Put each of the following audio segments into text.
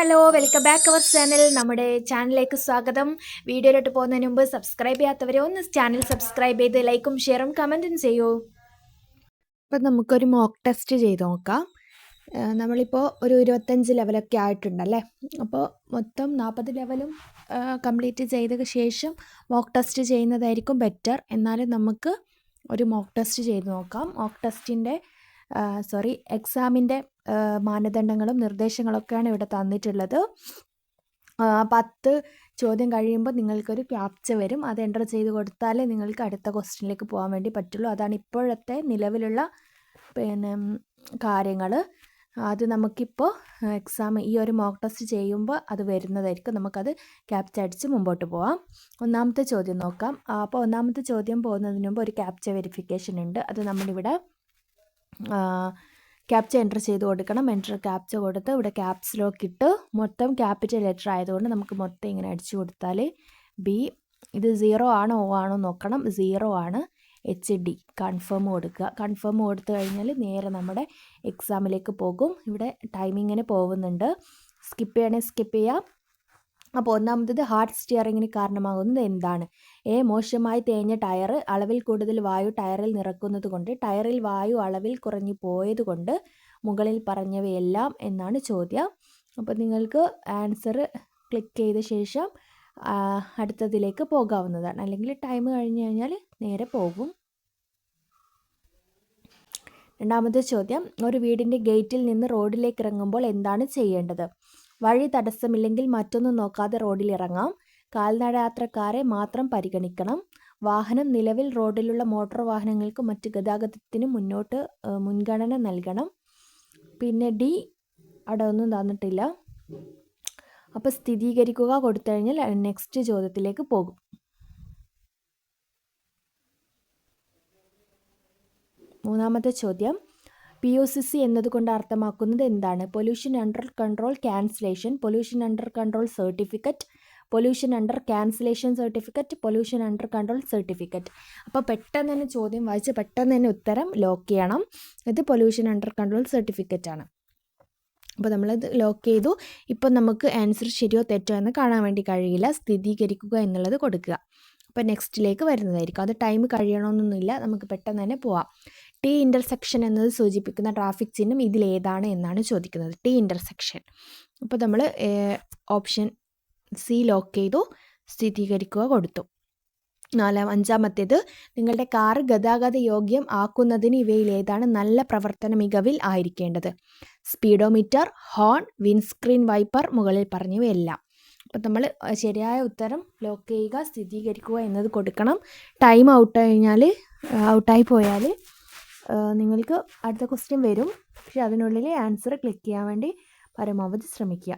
Hello welcome back our channel നമ്മുടെ ചാനലിലേക്ക് സ്വാഗതം. വീഡിയോയിലോട്ട് പോകുന്നതിന് മുമ്പ് സബ്സ്ക്രൈബ് ചെയ്യാത്തവരെ ഒന്ന് ചാനൽ സബ്സ്ക്രൈബ് ചെയ്ത് ലൈക്കും ഷെയറും കമന്റും ചെയ്യൂ. അപ്പം നമുക്കൊരു മോക്ക് ടെസ്റ്റ് ചെയ്ത് നോക്കാം. നമ്മളിപ്പോൾ ഒരു ഇരുപത്തഞ്ച് ലെവലൊക്കെ ആയിട്ടുണ്ടല്ലേ? അപ്പോൾ മൊത്തം നാൽപ്പത് ലെവലും കംപ്ലീറ്റ് ചെയ്ത ശേഷം മോക്ക് ടെസ്റ്റ് ചെയ്യുന്നതായിരിക്കും ബെറ്റർ എന്നാലും നമുക്ക് ഒരു മോക്ക് ടെസ്റ്റ് ചെയ്ത് നോക്കാം. മോക്ക് ടെസ്റ്റിന്റെ സോറി എക്സാമിന്റെ മാനദണ്ഡങ്ങളും നിർദ്ദേശങ്ങളൊക്കെയാണ് ഇവിടെ തന്നിട്ടുള്ളത്. പത്ത് ചോദ്യം കഴിയുമ്പോൾ നിങ്ങൾക്കൊരു ക്യാപ്ച വരും. അത് എന്റർ ചെയ്ത് കൊടുത്താലേ നിങ്ങൾക്ക് അടുത്ത ക്വസ്റ്റ്യനിലേക്ക് പോകാൻ വേണ്ടി പറ്റുള്ളൂ. അതാണ് ഇപ്പോഴത്തെ നിലവിലുള്ള പിന്നെ കാര്യങ്ങൾ അത് നമുക്കിപ്പോൾ എക്സാം ഈ ഒരു മോക്ക് ടെസ്റ്റ് ചെയ്യുമ്പോൾ അത് വരുന്നതായിരിക്കും. നമുക്കത് ക്യാപ്ച അടിച്ച് മുമ്പോട്ട് പോവാം. ഒന്നാമത്തെ ചോദ്യം നോക്കാം. അപ്പോൾ ഒന്നാമത്തെ ചോദ്യം പോകുന്നതിന് മുമ്പ് ഒരു ക്യാപ്ച വെരിഫിക്കേഷൻ ഉണ്ട്. അത് നമ്മളിവിടെ ക്യാപ്ച എന്റർ ചെയ്ത് കൊടുക്കണം. എന്റർ ക്യാപ്ച കൊടുത്ത് ഇവിടെ ക്യാപ്സ് ലോക്ക് ഇട്ട് മൊത്തം ക്യാപിറ്റൽ ലെറ്റർ ആയതുകൊണ്ട് നമുക്ക് മൊത്തം ഇങ്ങനെ അടിച്ചു കൊടുത്താൽ ബി ഇത് സീറോ ആണോ ഓ ആണോ നോക്കണം. സീറോ ആണ്. എച്ച് ഡി കൺഫേം കൊടുക്കുക. കൺഫേം കൊടുത്തു കഴിഞ്ഞാൽ നേരെ നമ്മുടെ എക്സാമിലേക്ക് പോകും. ഇവിടെ ടൈമിങ്ങിന് പോകുന്നുണ്ട്. സ്കിപ്പ് ചെയ്യണേ സ്കിപ്പ് ചെയ്യാം. അപ്പോൾ ഒന്നാമത്തത് ഹാർട്ട് സ്റ്റിയറിങ്ങിന് കാരണമാകുന്നത് എന്താണ്? എ മോശമായി തേഞ്ഞ ടയർ അളവിൽ കൂടുതൽ വായു ടയറിൽ നിറക്കുന്നത് കൊണ്ട് ടയറിൽ വായു അളവിൽ കുറഞ്ഞു പോയത് കൊണ്ട് മുകളിൽ പറഞ്ഞവയെല്ലാം എന്നാണ് ചോദ്യം. അപ്പോൾ നിങ്ങൾക്ക് ആൻസർ ക്ലിക്ക് ചെയ്ത ശേഷം അടുത്തതിലേക്ക് പോകാവുന്നതാണ്. അല്ലെങ്കിൽ ടൈം കഴിഞ്ഞു കഴിഞ്ഞാൽ നേരെ പോകും. രണ്ടാമത്തെ ചോദ്യം ഒരു വീടിന്റെ ഗേറ്റിൽ നിന്ന് റോഡിലേക്ക് ഇറങ്ങുമ്പോൾ എന്താണ് ചെയ്യേണ്ടത്? വഴി തടസ്സമില്ലെങ്കിൽ മറ്റൊന്നും നോക്കാതെ റോഡിൽ ഇറങ്ങാം. കാൽനട യാത്രക്കാരെ മാത്രം പരിഗണിക്കണം. വാഹനം നിലവിൽ റോഡിലുള്ള മോട്ടോർ വാഹനങ്ങൾക്ക് മറ്റ് ഗതാഗതത്തിന് മുന്നോട്ട് മുൻഗണന നൽകണം. പിന്നെ ഡി അവിടെ ഒന്നും തന്നിട്ടില്ല. അപ്പോൾ സ്ഥിരീകരിക്കുക കൊടുത്തു കഴിഞ്ഞാൽ നെക്സ്റ്റ് ചോദ്യത്തിലേക്ക് പോകും. മൂന്നാമത്തെ ചോദ്യം. പി ഒ സി സി എന്നതുകൊണ്ട് അർത്ഥമാക്കുന്നത് എന്താണ്? Pollution under control cancellation pollution under control certificate pollution under cancellation certificate pollution under control certificate അപ്പോൾ പെട്ടെന്ന് തന്നെ ചോദ്യം വായിച്ച് പെട്ടെന്ന് തന്നെ ഉത്തരം ലോക്ക് ചെയ്യണം. ഇത് പൊല്യൂഷൻ അണ്ടർ കൺട്രോൾ സർട്ടിഫിക്കറ്റ് ആണ്. അപ്പോൾ നമ്മളത് ലോക്ക് ചെയ്തു. ഇപ്പം നമുക്ക് ആൻസർ ശരിയോ തെറ്റോ എന്ന് കാണാൻ വേണ്ടി കഴിയില്ല. സ്ഥിരീകരിക്കുക എന്നുള്ളത് കൊടുക്കുക. അപ്പോൾ നെക്സ്റ്റിലേക്ക് വരുന്നതായിരിക്കും. അത് ടൈം കഴിയണമെന്നൊന്നുമില്ല നമുക്ക് പെട്ടെന്ന് തന്നെ പോവാം. ടി ഇന്റർസെക്ഷൻ എന്നത് സൂചിപ്പിക്കുന്ന ട്രാഫിക് ചിഹ്നം ഇതിലേതാണ് എന്നാണ് ചോദിക്കുന്നത്. ടി ഇന്റർസെക്ഷൻ അപ്പോൾ നമ്മൾ ഓപ്ഷൻ സി ലോക്ക് ചെയ്തു സ്ഥിരീകരിക്കുക കൊടുത്തു. നാലാം അഞ്ചാമത്തേത് നിങ്ങളുടെ കാർ ഗതാഗത യോഗ്യം ആക്കുന്നതിന് ഇവയിൽ ഏതാണ് നല്ല പ്രവർത്തന മികവിൽ ആയിരിക്കേണ്ടത്. സ്പീഡോമീറ്റർ ഹോൺ വിൻസ്ക്രീൻ വൈപ്പർ മുകളിൽ പറഞ്ഞവയെല്ലാം. അപ്പം നമ്മൾ ശരിയായ ഉത്തരം ലോക്ക് ചെയ്യുക സ്ഥിരീകരിക്കുക എന്നത് കൊടുക്കണം. ടൈം ഔട്ട് കഴിഞ്ഞാൽ ഔട്ടായി പോയാൽ നിങ്ങൾക്ക് അടുത്ത ക്വസ്റ്റ്യൻ വരും. പക്ഷെ അതിനുള്ളിൽ ആൻസർ ക്ലിക്ക് ചെയ്യാൻ വേണ്ടി പരമാവധി ശ്രമിക്കുക.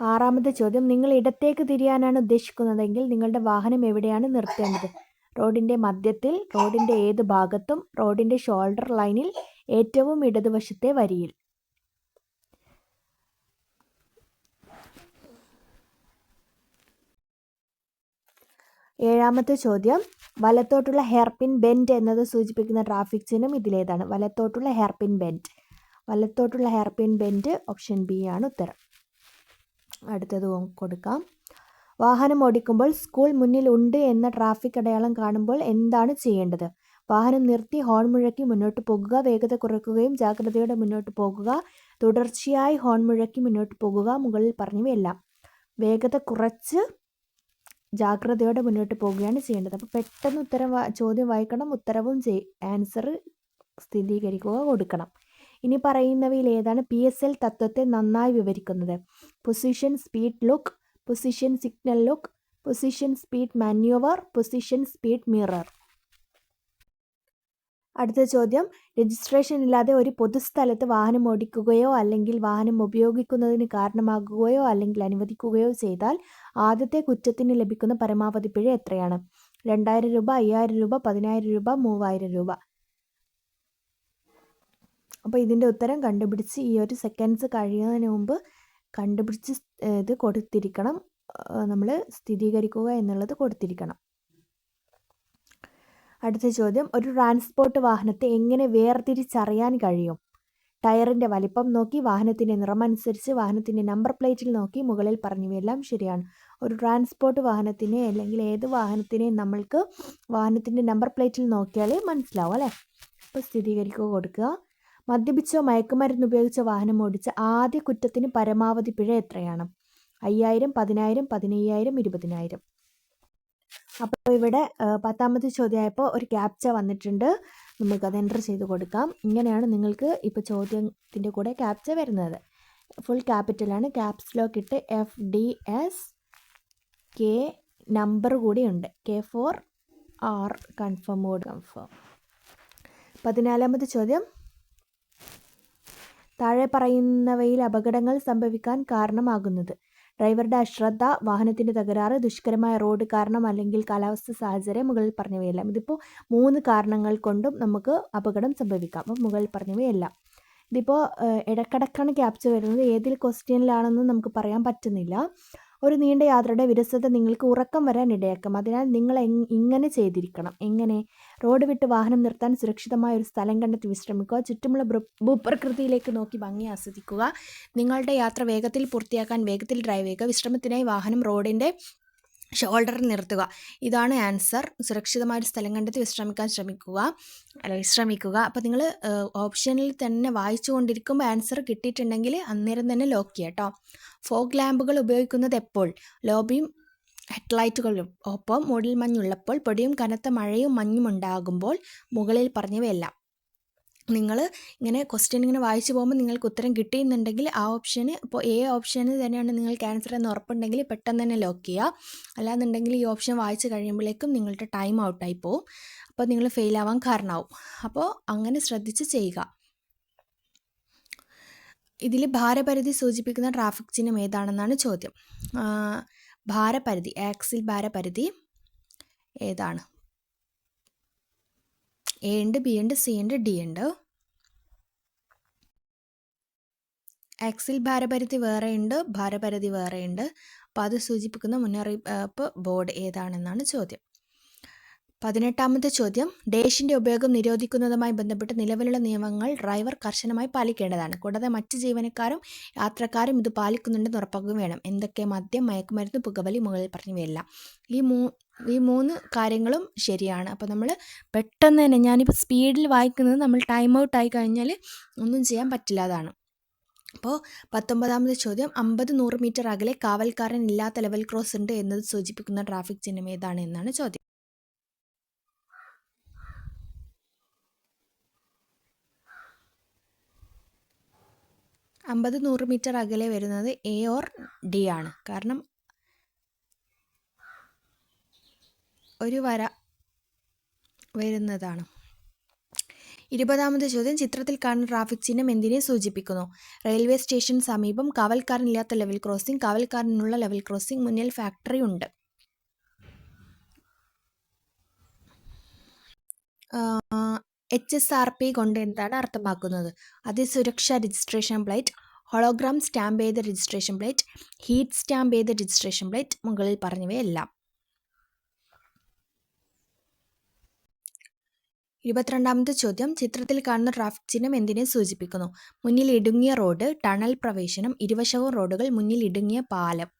ആറാമത്തെ ചോദ്യം നിങ്ങൾ ഇടത്തേക്ക് തിരിയാനാണ് ഉദ്ദേശിക്കുന്നതെങ്കിൽ നിങ്ങളുടെ വാഹനം എവിടെയാണ് നിർത്തേണ്ടത്? റോഡിന്റെ മധ്യത്തിൽ റോഡിന്റെ ഏത് ഭാഗത്തും റോഡിന്റെ ഷോൾഡർ ലൈനിൽ ഏറ്റവും ഇടതുവശത്തെ വരിയിൽ. ഏഴാമത്തെ ചോദ്യം വലത്തോട്ടുള്ള ഹെയർപിൻ ബെൻഡ് എന്നത് സൂചിപ്പിക്കുന്ന ട്രാഫിക് ചിഹ്നം ഇതിലേതാണ്. വലത്തോട്ടുള്ള ഹെയർപിൻ ബെൻഡ്. വലത്തോട്ടുള്ള ഹെയർപിൻ ബെൻഡ് ഓപ്ഷൻ ബി ആണ് ഉത്തരം. അടുത്തത് കൊടുക്കാം. വാഹനം ഓടിക്കുമ്പോൾ സ്കൂൾ മുന്നിൽ ഉണ്ട് എന്ന ട്രാഫിക് അടയാളം കാണുമ്പോൾ എന്താണ് ചെയ്യേണ്ടത്? വാഹനം നിർത്തി ഹോൺ മുഴക്കി മുന്നോട്ട് പോകുക വേഗത കുറയ്ക്കുകയും ജാഗ്രതയോടെ മുന്നോട്ട് പോകുക തുടർച്ചയായി ഹോൺ മുഴക്കി മുന്നോട്ട് പോകുക മുകളിൽ പറഞ്ഞവയെല്ലാം. വേഗത കുറച്ച് ജാഗ്രതയോടെ മുന്നോട്ട് പോവുകയാണ് ചെയ്യേണ്ടത്. അപ്പോൾ പെട്ടെന്ന് ഉത്തരം ചോദ്യം വായിക്കണം ഉത്തരവും ചെയ് ആൻസർ സ്ഥിരീകരിക്കുക കൊടുക്കണം. ഇനി പറയുന്നവയിൽ ഏതാണ് പി എസ് എൽ തത്വത്തെ നന്നായി വിവരിക്കുന്നത്? Position speed look position signal look position speed manoeuvre position speed mirror അടുത്ത ചോദ്യം രജിസ്ട്രേഷൻ ഇല്ലാതെ ഒരു പൊതുസ്ഥലത്ത് വാഹനം ഓടിക്കുകയോ അല്ലെങ്കിൽ വാഹനം ഉപയോഗിക്കുന്നതിന് കാരണമാകുകയോ അല്ലെങ്കിൽ അനുവദിക്കുകയോ ചെയ്താൽ ആദ്യത്തെ കുറ്റത്തിന് ലഭിക്കുന്ന പരമാവധി പിഴ എത്രയാണ്? രണ്ടായിരം രൂപ അയ്യായിരം രൂപ പതിനായിരം രൂപ മൂവായിരം രൂപ. അപ്പോൾ ഇതിന്റെ ഉത്തരം കണ്ടുപിടിച്ച് ഈ ഒരു സെക്കൻഡ്സ് കഴിയുന്നതിന് മുമ്പ് കണ്ടുപിടിച്ച് ഇത് കൊടുത്തിരിക്കണം. നമ്മൾ സ്ഥിരീകരിക്കുക എന്നുള്ളത് കൊടുത്തിരിക്കണം. അടുത്ത ചോദ്യം. ഒരു ട്രാൻസ്പോർട്ട് വാഹനത്തെ എങ്ങനെ വേർതിരിച്ചറിയാൻ കഴിയും? ടയറിന്റെ വലിപ്പം നോക്കി വാഹനത്തിന്റെ നിറമനുസരിച്ച് വാഹനത്തിന്റെ നമ്പർ പ്ലേറ്റിൽ നോക്കി മുകളിൽ പറഞ്ഞവയെല്ലാം ശരിയാണ്. ഒരു ട്രാൻസ്പോർട്ട് വാഹനത്തിനെ അല്ലെങ്കിൽ ഏത് വാഹനത്തിനെയും നമ്മൾക്ക് വാഹനത്തിന്റെ നമ്പർ പ്ലേറ്റിൽ നോക്കിയാൽ മനസ്സിലാവും അല്ലേ? അപ്പോൾ സ്ഥിരീകരിക്കുക കൊടുക്കുക. മദ്യപിച്ചോ മയക്കുമരുന്ന് ഉപയോഗിച്ച വാഹനം ഓടിച്ച ആദ്യ കുറ്റത്തിന് പരമാവധി പിഴ എത്രയാണ്? അയ്യായിരം പതിനായിരം പതിനയ്യായിരം ഇരുപതിനായിരം. അപ്പോൾ ഇവിടെ പത്താമത്തെ ചോദ്യമായപ്പോൾ ഒരു ക്യാപ്ച വന്നിട്ടുണ്ട്. നമുക്കത് എന്റർ ചെയ്ത് കൊടുക്കാം. ഇങ്ങനെയാണ് നിങ്ങൾക്ക് ഇപ്പോൾ ചോദ്യത്തിന്റെ കൂടെ ക്യാപ്ച വരുന്നത്. ഫുൾ ക്യാപിറ്റലാണ് ക്യാപ്സ് ലോക്ക് ഇട്ട് F D S K number കൂടിയുണ്ട് K four R confirm mode confirm. പതിനാലാമത്തെ ചോദ്യം. താഴെ പറയുന്നവയിൽ അപകടങ്ങൾ സംഭവിക്കാൻ കാരണമാകുന്നത്. ഡ്രൈവറുടെ അശ്രദ്ധ വാഹനത്തിന്റെ തകരാറ് ദുഷ്കരമായ റോഡ് കാരണം അല്ലെങ്കിൽ കാലാവസ്ഥ സാഹചര്യം മുകളിൽ പറഞ്ഞവയെല്ലാം. ഇതിപ്പോൾ മൂന്ന് കാരണങ്ങൾ കൊണ്ടും നമുക്ക് അപകടം സംഭവിക്കാം. അപ്പോൾ മുകളിൽ പറഞ്ഞവയെല്ലാം. ഇതിപ്പോൾ ഇടക്കിടക്കാണ് ക്യാപ്ചർ വരുന്നത്. ഏതിൽ ക്വസ്റ്റ്യനിലാണെന്ന് നമുക്ക് പറയാൻ പറ്റുന്നില്ല. ഒരു നീണ്ട യാത്രയുടെ വിരസത നിങ്ങൾക്ക് ഉറക്കം വരാൻ ഇടയാക്കും. അതിനാൽ നിങ്ങൾ ഇങ്ങനെ ചെയ്തിരിക്കണം. എങ്ങനെ? റോഡ് വിട്ട് വാഹനം നിർത്താൻ സുരക്ഷിതമായ ഒരു സ്ഥലം കണ്ടെത്തി വിശ്രമിക്കുക. ചുറ്റുമുള്ള ഭൂപ്രകൃതിയിലേക്ക് നോക്കി ഭംഗി ആസ്വദിക്കുക. നിങ്ങളുടെ യാത്ര വേഗത്തിൽ പൂർത്തിയാക്കാൻ വേഗത്തിൽ ഡ്രൈവ് ചെയ്യുക. വിശ്രമത്തിനായി വാഹനം റോഡിന്റെ ഷോൾഡറിൽ നിർത്തുക. ഇതാണ് ആൻസർ സുരക്ഷിതമായ ഒരു സ്ഥലം കണ്ടെത്തി വിശ്രമിക്കാൻ ശ്രമിക്കുക. അല്ല വിശ്രമിക്കുക. അപ്പോൾ നിങ്ങൾ ഓപ്ഷനിൽ തന്നെ വായിച്ചു കൊണ്ടിരിക്കുമ്പോൾ ആൻസർ കിട്ടിയിട്ടുണ്ടെങ്കിൽ അന്നേരം തന്നെ ലോക്ക് ചെയ്യുക കേട്ടോ. ഫോഗ് ലാമ്പുകൾ ഉപയോഗിക്കുന്നത് എപ്പോൾ? ലോബിയും ഹെഡ്ലൈറ്റുകളും ഒപ്പം മൂടിൽ മഞ്ഞുള്ളപ്പോൾ പൊടിയും കനത്ത മഴയും മഞ്ഞും ഉണ്ടാകുമ്പോൾ മുകളിൽ പറഞ്ഞവയെല്ലാം. നിങ്ങൾ ഇങ്ങനെ ക്വസ്റ്റ്യൻ ഇങ്ങനെ വായിച്ചു പോകുമ്പോൾ നിങ്ങൾക്ക് ഉത്തരം കിട്ടിയെന്നുണ്ടെങ്കിൽ ആ ഓപ്ഷന് ഇപ്പോൾ എ ഓപ്ഷന് തന്നെയാണ് നിങ്ങൾക്ക് ആൻസർ എന്ന് ഉറപ്പുണ്ടെങ്കിൽ പെട്ടെന്ന് തന്നെ ലോക്ക് ചെയ്യുക അല്ലാന്നുണ്ടെങ്കിൽ ഈ ഓപ്ഷൻ വായിച്ച് കഴിയുമ്പോഴേക്കും നിങ്ങളുടെ ടൈം ഔട്ടായി പോകും അപ്പോൾ നിങ്ങൾ ഫെയിൽ ആവാൻ കാരണമാവും അപ്പോൾ അങ്ങനെ ശ്രദ്ധിച്ച് ചെയ്യുക. ഇതിൽ ഭാരപരിധി സൂചിപ്പിക്കുന്ന ട്രാഫിക് ചിഹ്നം ഏതാണെന്നാണ് ചോദ്യം. ഭാരപരിധി ആക്സിൽ ഭാരപരിധി ഏതാണ്? എ ഉണ്ട് ബി ഉണ്ട് സി ഉണ്ട് ഡി ഉണ്ട് എക്സിൽ ഭാരപരിധി വേറെ ഉണ്ട് ഭാരപരിധി വേറെ ഉണ്ട് അപ്പോൾ അത് സൂചിപ്പിക്കുന്ന മുന്നറിയിപ്പ് ബോർഡ് ഏതാണെന്നാണ് ചോദ്യം. പതിനെട്ടാമത്തെ ചോദ്യം. ഡേഷിന്റെ ഉപയോഗം നിരോധിക്കുന്നതുമായി ബന്ധപ്പെട്ട് നിലവിലുള്ള നിയമങ്ങൾ ഡ്രൈവർ കർശനമായി പാലിക്കേണ്ടതാണ്. കൂടാതെ മറ്റ് ജീവനക്കാരും യാത്രക്കാരും ഇത് പാലിക്കുന്നുണ്ടെന്ന് ഉറപ്പാക്കുകയും വേണം. എന്തൊക്കെ മദ്യം മയക്കുമരുന്ന് പുകവലി മുകളിൽ പറഞ്ഞവയല്ല. ഈ മൂ ഈ മൂന്ന് കാര്യങ്ങളും ശരിയാണ്. അപ്പോൾ നമ്മൾ പെട്ടെന്ന് തന്നെ ഞാനിപ്പോൾ സ്പീഡിൽ വായിക്കുന്നത് നമ്മൾ ടൈം ഔട്ട് ആയി കഴിഞ്ഞാൽ ഒന്നും ചെയ്യാൻ പറ്റില്ലാതാണ് അപ്പോൾ പത്തൊമ്പതാമത് ചോദ്യം. അമ്പത് നൂറ് മീറ്റർ അകലെ കാവൽക്കാരൻ ഇല്ലാത്ത ലെവൽ ക്രോസ് ഉണ്ട് എന്നത് സൂചിപ്പിക്കുന്ന ട്രാഫിക് ചിഹ്നം ഏതാണ് എന്നാണ് ചോദ്യം. അമ്പത് നൂറ് മീറ്റർ അകലെ വരുന്നത് എ ഓർ ഡി ആണ്. കാരണം ഒരു വര വരുന്നതാണ്. ഇരുപതാമത് ചോദ്യം. ചിത്രത്തിൽ കാണുന്ന ട്രാഫിക് ചിഹ്നം എന്തിനെ സൂചിപ്പിക്കുന്നു? റെയിൽവേ സ്റ്റേഷൻ സമീപം കാവൽക്കാരനില്ലാത്ത ലെവൽ ക്രോസിംഗ് കാവൽക്കാരനുള്ള ലെവൽ ക്രോസിംഗ് മുന്നിൽ ഫാക്ടറി ഉണ്ട്. എച്ച് എസ് ആർ പി കൊണ്ട് എന്താണ് അർത്ഥമാക്കുന്നത്? അതിസുരക്ഷ രജിസ്ട്രേഷൻ പ്ലേറ്റ് ഹോളോഗ്രാം സ്റ്റാമ്പ് ചെയ്ത രജിസ്ട്രേഷൻ പ്ലേറ്റ് ഹീറ്റ് സ്റ്റാമ്പ് ചെയ്ത രജിസ്ട്രേഷൻ പ്ലേറ്റ് മുകളിൽ പറഞ്ഞവയെല്ലാം. ഇരുപത്തിരണ്ടാമത്തെ ചോദ്യം ചിത്രത്തിൽ കാണുന്ന ട്രാഫിക് ചിഹ്നം എന്തിനെ സൂചിപ്പിക്കുന്നു? മുന്നിൽ ഇടുങ്ങിയ റോഡ് ടണൽ പ്രവേശനം ഇരുവശവും റോഡുകൾ മുന്നിൽ ഇടുങ്ങിയ പാലം.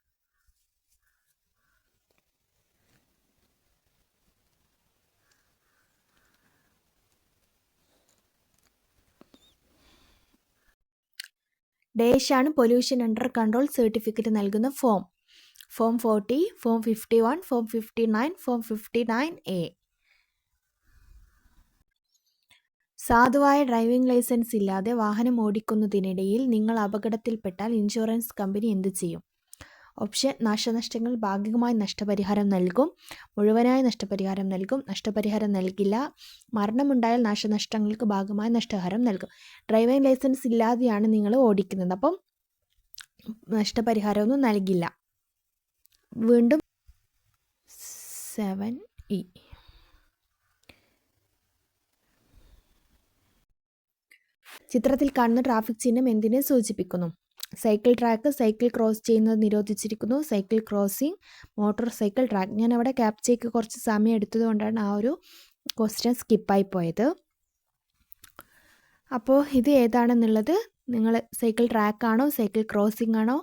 ഡേഷാണ് പൊല്യൂഷൻ അണ്ടർ കൺട്രോൾ സർട്ടിഫിക്കറ്റ് നൽകുന്ന form. Form forty form fifty one form fifty nine form fifty nine A. സാധുവായ ഡ്രൈവിംഗ് ലൈസൻസ് ഇല്ലാതെ വാഹനം ഓടിക്കുന്നതിനിടയിൽ നിങ്ങൾ അപകടത്തിൽപ്പെട്ടാൽ ഇൻഷുറൻസ് കമ്പനി എന്തു ചെയ്യും? ഓപ്ഷൻ നാശനഷ്ടങ്ങൾ ഭാഗികമായി നഷ്ടപരിഹാരം നൽകും. മുഴുവനായി നഷ്ടപരിഹാരം നൽകും. നഷ്ടപരിഹാരം നൽകില്ല. മരണമുണ്ടായാൽ നാശനഷ്ടങ്ങൾക്ക് ഭാഗമായി നഷ്ടപരിഹാരം നൽകും. ഡ്രൈവിംഗ് ലൈസൻസ് ഇല്ലാതെയാണ് നിങ്ങൾ ഓടിക്കുന്നത്. അപ്പം നഷ്ടപരിഹാരമൊന്നും നൽകില്ല. വീണ്ടും സെവൻ ഇ ചിത്രത്തിൽ കാണുന്ന ട്രാഫിക് ചിഹ്നം എന്തിനെ സൂചിപ്പിക്കുന്നു? സൈക്കിൾ ട്രാക്ക് സൈക്കിൾ ക്രോസ് ചെയ്യുന്നത് നിരോധിച്ചിരിക്കുന്നു. Cycle crossing motor cycle track ഞാൻ അവിടെ ക്യാപ്ചയ്ക്ക് കുറച്ച് സമയം എടുത്തതുകൊണ്ടാണ് ആ ഒരു ക്വസ്റ്റ്യൻ സ്കിപ്പായി പോയത്. അപ്പോൾ ഇത് ഏതാണെന്നുള്ളത് നിങ്ങൾ സൈക്കിൾ ട്രാക്കാണോ സൈക്കിൾ ക്രോസിംഗ് ആണോ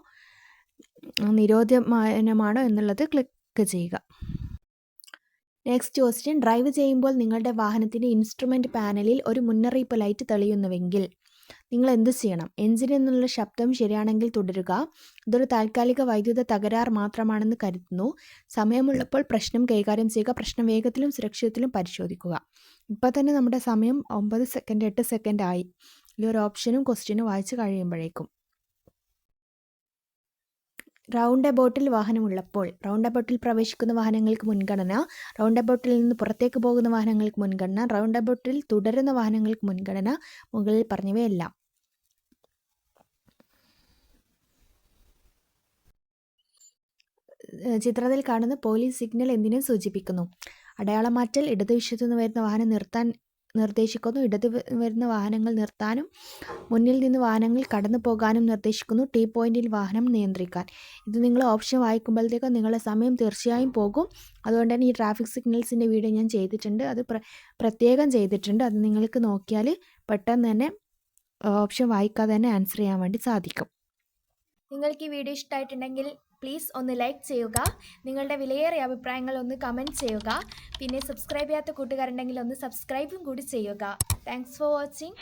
നിരോധമാനമാണോ എന്നുള്ളത് ക്ലിക്ക് ചെയ്യുക. നെക്സ്റ്റ് ക്വസ്റ്റ്യൻ ഡ്രൈവ് ചെയ്യുമ്പോൾ നിങ്ങളുടെ വാഹനത്തിന്റെ ഇൻസ്ട്രുമെന്റ് പാനലിൽ ഒരു മുന്നറിയിപ്പ് ലൈറ്റ് തെളിയുന്നുവെങ്കിൽ നിങ്ങൾ എന്ത് ചെയ്യണം? എഞ്ചിൻ എന്നുള്ള ശബ്ദം ശരിയാണെങ്കിൽ തുടരുക. ഇതൊരു താൽക്കാലിക വൈദ്യുത തകരാർ മാത്രമാണെന്ന് കരുതുന്നു. സമയമുള്ളപ്പോൾ പ്രശ്നം കൈകാര്യം ചെയ്യുക പ്രശ്നം വേഗത്തിലും സുരക്ഷിതത്തിലും പരിശോധിക്കുക. ഇപ്പോൾ തന്നെ നമ്മുടെ സമയം ഒമ്പത് സെക്കൻഡ് എട്ട് സെക്കൻഡ് ആയി. ഈ ഒരു ഓപ്ഷനും ക്വസ്റ്റ്യനും വായിച്ച് കഴിയുമ്പോഴേക്കും. റൗണ്ട് അബൌട്ടിൽ വാഹനമുള്ളപ്പോൾ റൗണ്ട് അബൌട്ടിൽ പ്രവേശിക്കുന്ന വാഹനങ്ങൾക്ക് മുൻഗണന റൗണ്ട് അബൌട്ടിൽ നിന്ന് പുറത്തേക്ക് പോകുന്ന വാഹനങ്ങൾക്ക് മുൻഗണന റൗണ്ട് അബൌട്ടിൽ തുടരുന്ന വാഹനങ്ങൾക്ക് മുൻഗണന മുകളിൽ പറഞ്ഞവയെല്ലാം. ചിത്രത്തിൽ കാണുന്ന പോലീസ് സിഗ്നൽ എന്തിനെ സൂചിപ്പിക്കുന്നു. അടയാളമാറ്റൽ ഇടതുവശത്തു നിന്ന് വരുന്ന വാഹനം നിർത്താൻ നിർദ്ദേശിക്കുന്നു. ഇടത് വരുന്ന വാഹനങ്ങൾ നിർത്താനും മുന്നിൽ നിന്ന് വാഹനങ്ങൾ കടന്നു പോകാനും നിർദ്ദേശിക്കുന്നു. ടീ പോയിന്റിൽ വാഹനം നിയന്ത്രിക്കാൻ. ഇത് നിങ്ങൾ ഓപ്ഷൻ വായിക്കുമ്പോഴത്തേക്കും നിങ്ങളുടെ സമയം തീർച്ചയായും പോകും. അതുകൊണ്ട് തന്നെ ഈ ട്രാഫിക് സിഗ്നൽസിന്റെ വീഡിയോ ഞാൻ ചെയ്തിട്ടുണ്ട്. അത് പ്ര പ്രത്യേകം ചെയ്തിട്ടുണ്ട്. അത് നിങ്ങൾക്ക് നോക്കിയാൽ പെട്ടെന്ന് തന്നെ ഓപ്ഷൻ വായിക്കാതെ തന്നെ ആൻസർ ചെയ്യാൻ വേണ്ടി സാധിക്കും. നിങ്ങൾക്ക് ഈ വീഡിയോ ഇഷ്ടമായിട്ടുണ്ടെങ്കിൽ പ്ലീസ് ഒന്ന് ലൈക്ക് ചെയ്യുക. നിങ്ങളുടെ വിലയേറിയ അഭിപ്രായങ്ങൾ ഒന്ന് കമന്റ് ചെയ്യുക. പിന്നെ സബ്സ്ക്രൈബ് ചെയ്യാത്ത കൂട്ടുകാരുണ്ടെങ്കിൽ ഒന്ന് സബ്സ്ക്രൈബും കൂടി ചെയ്യുക. Thanks for watching